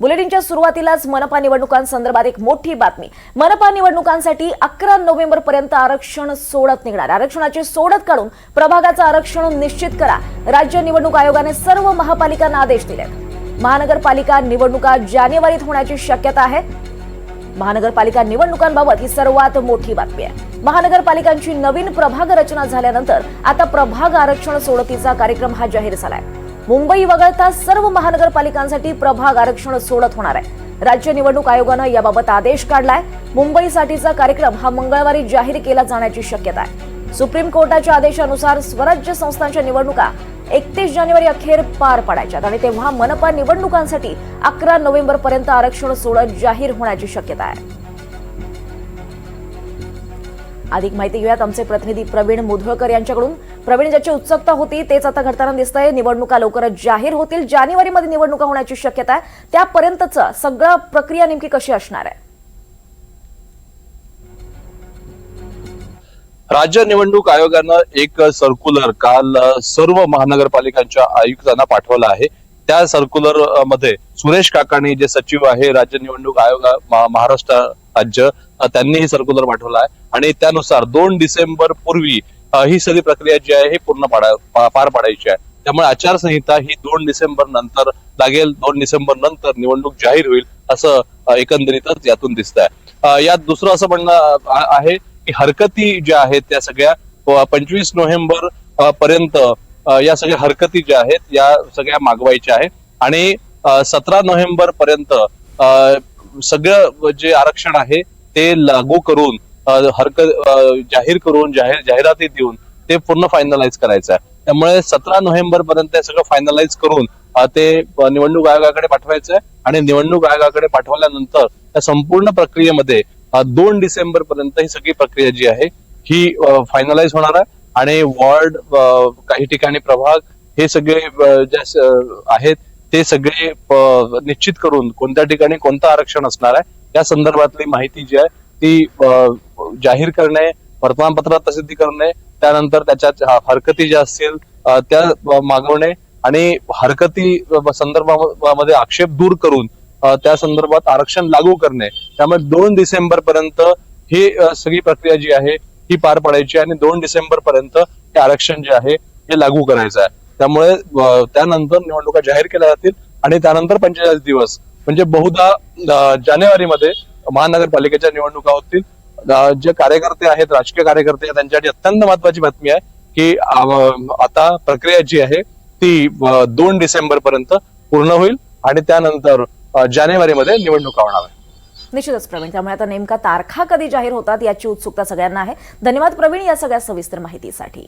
बुलेटिनच्या सुरुवातीलाच मनपा निवडणुकांसंदर्भात एक मोठी बातमी. मनपा निवडणुकांसाठी अकरा नोव्हेंबर पर्यंत आरक्षण सोडत निघणार. आरक्षणाची सोडत काढून प्रभागाचं आरक्षण निश्चित करा. राज्य निवडणूक आयोगाने सर्व महापालिकांना आदेश दिलेत. महानगरपालिका निवडणुका जानेवारीत होण्याची शक्यता आहे. महानगरपालिका निवडणुकांबाबत ही सर्वात मोठी बातमी आहे. महानगरपालिकांची नवीन प्रभाग रचना झाल्यानंतर आता प्रभाग आरक्षण सोडतीचा कार्यक्रम हा जाहीर झालाय. मुंबई वगळता सर्व महानगरपालिकांसाठी प्रभाग आरक्षण सोडत होणार आहे. राज्य निवडणूक आयोगानं याबाबत आदेश काढलाय. मुंबईसाठीचा कार्यक्रम हा मंगळवारी जाहीर केला जाण्याची शक्यता आहे. सुप्रीम कोर्टाच्या आदेशानुसार स्वराज्य संस्थांच्या निवडणुका एकतीस जानेवारी अखेर पार पडायच्यात आणि तेव्हा मनपा निवडणुकांसाठी अकरा नोव्हेंबर पर्यंत आरक्षण सोडत जाहीर होण्याची शक्यता आहे. अधिक माहिती घेऊयात आमचे प्रतिनिधी प्रवीण मुधळकर यांच्याकडून. प्रवीण ज्याची उत्सुकता होती तेच आता घडताना दिसतंय. निवडणुका लवकरच जाहीर होतील. जानेवारीमध्ये निवडणुका होण्याची शक्यता आहे. त्यापर्यंतचं सगळं प्रक्रिया नेमकी कशी असणार आहे? राज्य निवडणूक आयोगानं एक सर्क्युलर काल सर्व महानगरपालिकांच्या आयुक्तांना पाठवलं आहे. त्या सर्क्युलरमध्ये सुरेश काकाणी जे सचिव आहे राज्य निवडणूक आयोग महाराष्ट्र राज्य त्यांनी ही सर्क्युलर पाठवलं आहे. आणि त्यानुसार दोन डिसेंबर पूर्वी ही सगळी प्रक्रिया जी आहे ही पूर्ण पाडा- पार पाडायची आहे. त्यामुळे आचारसंहिता ही दोन डिसेंबर नंतर लागेल. दोन डिसेंबर नंतर निवडणूक जाहीर होईल असं एकंदरीतच यातून दिसत आहे यात दुसरं असं म्हणणं आहे की हरकती ज्या आहेत त्या सगळ्या पंचवीस नोव्हेंबर पर्यंत या सगळ्या हरकती ज्या आहेत या सगळ्या मागवायच्या आहे आणि सतरा नोव्हेंबर पर्यंत सगळं जे आरक्षण आहे ते लागू करून हरकत जाहीर करून जाहीर जाहिराती देऊन ते पूर्ण फायनलाइज करायचं आहे. त्यामुळे सतरा नोव्हेंबर पर्यंत हे सगळं फायनलाइज करून ते निवडणूक आयोगाकडे पाठवायचं आहे आणि निवडणूक आयोगाकडे पाठवल्यानंतर त्या संपूर्ण प्रक्रियेमध्ये दोन डिसेंबर पर्यंत ही सगळी प्रक्रिया जी आहे ही फायनलाइज होणार आहे आणि वॉर्ड काही ठिकाणी प्रभाग हे सगळे जे आहेत ते सगळे निश्चित करून कोणत्या ठिकाणी कोणतं आरक्षण असणार आहे या संदर्भातली माहिती जी आहे ती जाहीर करणे वर्तमानपत्रात प्रसिद्धी करणे त्यानंतर त्याच्या हरकती ज्या असतील त्या मागवणे आणि हरकती संदर्भामध्ये आक्षेप दूर करून त्या संदर्भात आरक्षण लागू करणे. त्यामुळे दोन डिसेंबर पर्यंत ही सगळी प्रक्रिया जी आहे ही पार पडायची आणि दोन डिसेंबर पर्यंत हे आरक्षण जे आहे हे लागू करायचं आहे. त्यामुळे त्यानंतर निवडणुका जाहीर केल्या जातील आणि त्यानंतर पंचेचाळीस दिवस म्हणजे बहुधा जानेवारीमध्ये महानगरपालिकेच्या निवडणुका होतील. जे कार्यकर्ते आहेत राजकीय कार्यकर्ते त्यांच्यासाठी अत्यंत महत्वाची बातमी आहे की आता प्रक्रिया जी आहे ती दोन डिसेंबर पर्यंत पूर्ण होईल आणि त्यानंतर जानेवारीमध्ये निवडणुका होणार आहे निश्चितच प्रवीण त्यामुळे आता नेमका तारखा कधी जाहीर होतात याची उत्सुकता सगळ्यांना आहे. धन्यवाद प्रवीण या सगळ्या सविस्तर माहितीसाठी.